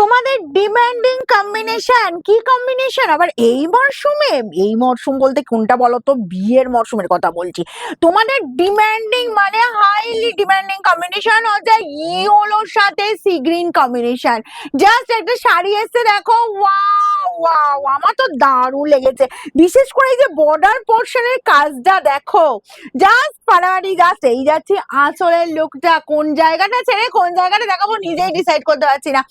তোমাদের demanding combination কি combination আবার এই মরশুমে এই মরশুম বলতে কোনটা বলো তো বিয়ের মরশুমের কথা বলছি। তোমাদের ডিমান্ডিং মানে হাইলি ডিমান্ডিং কম্বিনেশন হচ্ছে ইয়োলোর সাথে সি গ্রিন কম্বিনেশন জাস্ট একটা শাড়ি এসে দেখো ওয়াও ওয়াও আমার তো দারুণ লেগেছে। বিশেষ করে এই যে বর্ডার পোর্শনের কাজটা দেখো। জাস্ট পাড়াহাড়ি জাস্ট এই যাচ্ছি আঁচলের লুকটা কোন জায়গাটা ছেড়ে কোন জায়গাটা দেখাবো নিজেই ডিসাইড করতে পারছি না।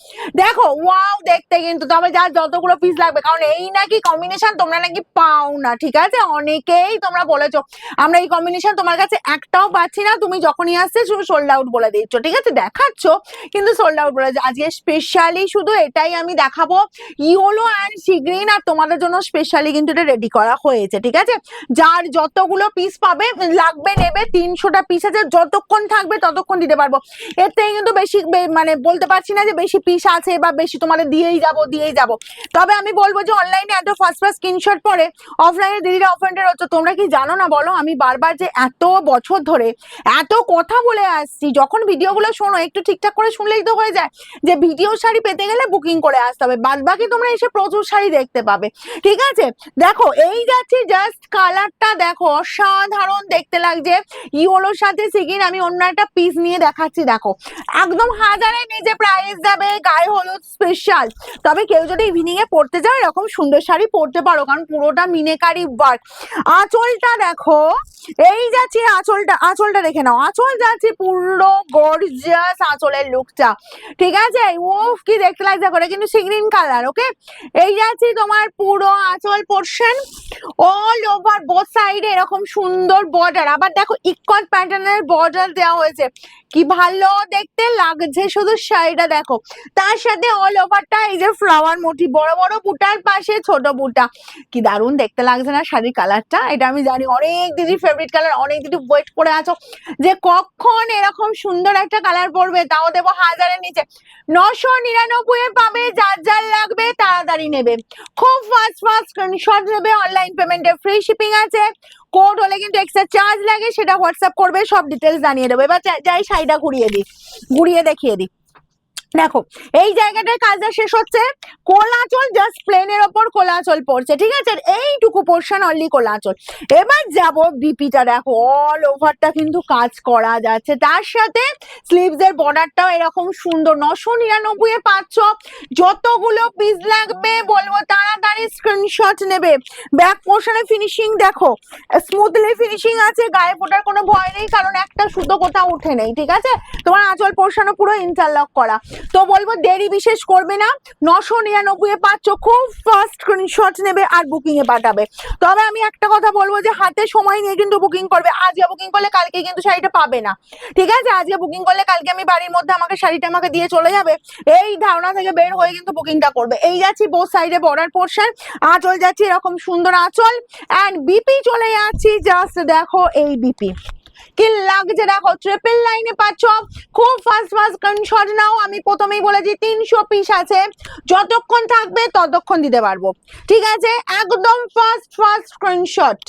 দেখো ওয়াও দেখতে কিন্তু। তবে যা যতগুলো পিস লাগবে, কারণ এই নাকি কম্বিনেশন তোমরা নাকি পাও না, ঠিক আছে? অনেকেই তোমরা বলেছ। আমরা এই কম্বিনেশন তোমার কাছে একটাও পাচ্ছি না। তুমি যখনই আসছে, শুধু সোল্ড আউট বলে দিচ্ছ, ঠিক আছে? দেখাচ্ছ, কিন্তু সোল্ড আউট বলে। আজকে স্পেশালি শুধু এটাই আমি দেখাবো। ইওলো অ্যান্ড সিগ্রিন আর তোমাদের জন্য স্পেশালি কিন্তু এটা রেডি করা হয়েছে, ঠিক আছে? যার যতগুলো পিস পাবে, লাগবে, নেবে, তিনশোটা পিস আছে, যতক্ষণ থাকবে ততক্ষণ দিতে পারব। এর থেকে কিন্তু বেশি মানে বলতে পারছি না যে বেশি পিস আছে বা বেশি তোমাদের দিয়েই যাব দিয়েই যাব। তবে আমি বলব যে অনলাইনে এত ফার্স্ট ফার্স্ট স্ক্রিনশট পরে অফলাইনে দিদিরা অফেন্ডেড হচ্ছে তোমরা কি জানো না বলো? আমি বারবার যে এত বছর ধরে এত কথা বলে আসছি, যখন ভিডিওগুলো শোনো, একটু ঠিকঠাক করে শুনলেই তো হয়ে যায় যে ভিডিও শাড়ি পেতে গেলে বুকিং করে আসতে হবে। বাদ বাকি তোমরা এসে প্রচুর শাড়ি দেখতে পাবে। ঠিক আছে? দেখো, এই যাচ্ছি জাস্ট কালারটা দেখো, অসাধারণ দেখতে লাগছে। ইওলোর সাথে সিগিন আমি অন্য একটা পিস নিয়ে দেখাচ্ছি, দেখো। একদম হাজারের নিচে প্রাইস যাবে, গায়ে হলুদ স্পেশাল তবে কেউ যদি ইভিনিং এ পড়তে যাও এরকম সুন্দর শাড়ি পরতে পারো, কারণ পুরোটা মিনেকারি ওয়ার্ক আঁচলটা দেখো, এই যাচ্ছি আঁচলটা আঁচলটা দেখে নাও। আঁচল যাচ্ছে পুরো গর্জিয়াস আঁচলের লুকটা ঠিক আছে? ও কি দেখতে লাগছে করে কিন্তু সিগ্রিন কালার ওকে এই যাচ্ছি তোমার পুরো আঁচল পোর্শন অল ওভার বোথ সাইডে এরকম সুন্দর বর্ডার আবার দেখো ইকট প্যাটার্নের বর্ডার দেওয়া হয়েছে। কি ভালো দেখতে লাগছে শুধু শাড়িটা দেখো। তার সাথে অল ওভারটা এই যে ফ্লাওয়ার মোটি বড় বড় বুটার পাশে ছোট বুটা। কি দারুণ দেখতে লাগছে না শাড়ির কালারটা এটা আমি জানি অনেক দিদি ফেভারিট কালার অনেক দিদি ওয়েট করে আছো যে কখন এরকম সুন্দর একটা কালার পড়বে তাও দেবো হাজারের নিচে। নশো নিরানব্বই পাবে যার যার লাগবে নেবে। খুব ফাস্ট ফাস্ট স্ক্রিনশট নেবে অনলাইন পেমেন্টে ফ্রি শিপিং আছে। কোড হলে কিন্তু এক্সট্রা চার্জ লাগে, সেটা হোয়াটসঅ্যাপ করবে, সব ডিটেলস জানিয়ে দেবো। এবার যাই শাড়িটা ঘুরিয়ে দিই। ঘুরিয়ে দেখিয়ে দিই। দেখো, এই জায়গাটায় কাজটা শেষ হচ্ছে। কোলাচল জাস্ট প্লেনের ওপর কোলাচল পড়ছে, ঠিক আছে? এইটুকু পোর্শন অনলি কোলাচল। এবার যাব বিপিটা দেখো অল ওভারটা কিন্তু কাজ করা যাচ্ছে। তার সাথে স্লিভস এর বর্ডারটাও এরকম সুন্দর, নশো নিরানব্বই এ যতগুলো পিস লাগবে বলব, তাড়াতাড়ি স্ক্রিনশট নেবে। ব্যাক পোর্শনে ফিনিশিং দেখো স্মুথলি ফিনিশিং আছে, গায়ে ফোটার কোনো ভয় নেই, কারণ একটা সুতো কোথাও উঠে নেই, ঠিক আছে? তোমার আঁচল পোর্শনও পুরো ইন্টারলক করা। তো বলব দেরি বিশেষ করবে না। নশো নিরানব্বই পাচ্ছ খুব ফাস্ট স্ক্রিনশট নেবে আর বুকিং এ পাঠাবে। তবে আমি একটা কথা বলব যে হাতে সময় নিয়ে কিন্তু বুকিং করবে। আজকে বুকিং করলে কালকে কিন্তু শাড়িটা পাবে না। ঠিক আছে? আজকে বুকিং করলে কালকে আমি বাড়ির মধ্যে আমাকে শাড়িটা আমাকে দিয়ে চলে যাবে। এই ধারণা থেকে বের হয়ে কিন্তু বুকিংটা করবে। এই যাচ্ছি বোথ সাইডে বর্ডার পোর্শন আঁচল যাচ্ছি এরকম সুন্দর আঁচল। অ্যান্ড বিপি চলে যাচ্ছি। জাস্ট দেখো এই বিপি কি লাগছে? দেখো ট্রিপল লাইনে পাচ্ছ। খুব ফাস্ট ফাস্ট স্ক্রিনশট নাও। আমি প্রথমেই বলেছি, তিনশো পিস আছে। যতক্ষণ থাকবে, ততক্ষণ দিতে পারব। ঠিক আছে? একদম ফাস্ট ফাস্ট স্ক্রিনশট